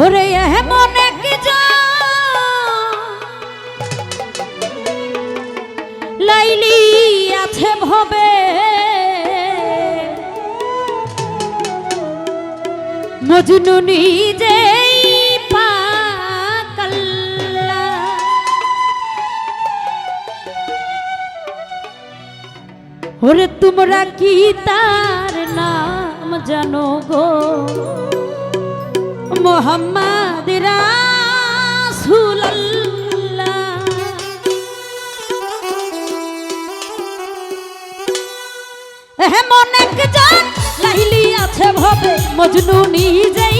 ওরে এমন এক লাইলি আছে ভবে। মজনু নিজে ওরে তোমরা কি তার নাম জানো গো? মোহাম্মদ রাসুল্লাহ হে মনে জান লাইলি আছে ভবে মজনু নিজেই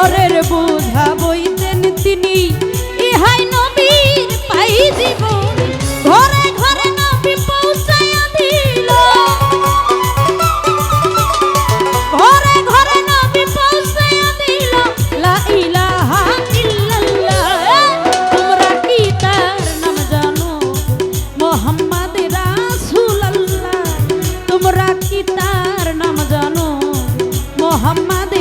পরের বোঝা বইতেন তিনি। ইহাই নবীর পাই জীবন। ঘরে ঘরে নবী পৌঁছাইয়া দিল। ঘরে ঘরে নবী পৌঁছাইয়া দিল। লা ইলাহা ইল্লাল্লাহ, তোমরা কি তার নাম জানো? মোহাম্মদ রাসূলুল্লাহ, তোমরা কি তার নাম জানো? মোহাম্মদ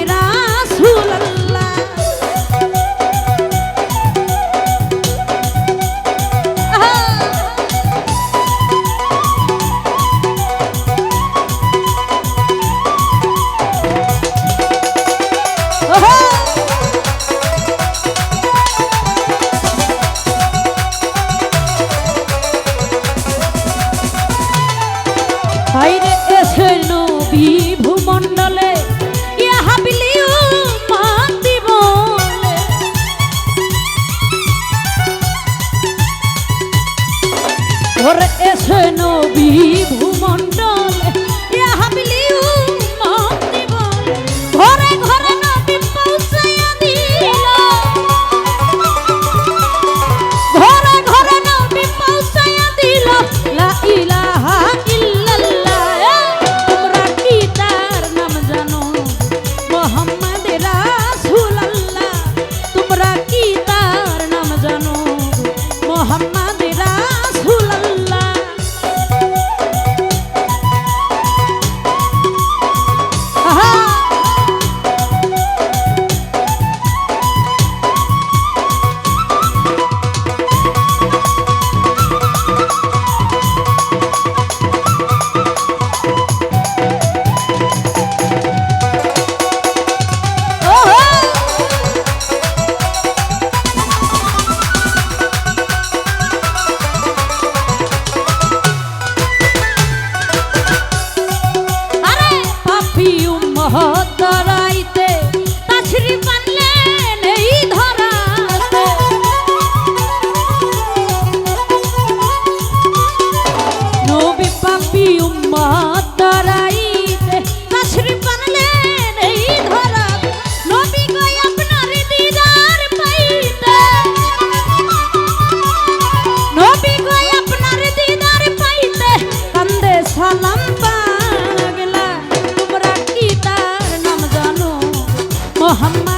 Muhammed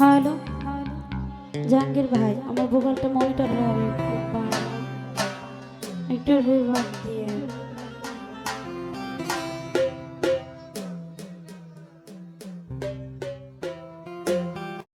হ্যালো জাহাঙ্গীর ভাই আমার ভোগালটা মনিটর হবে একটু দিয়ে।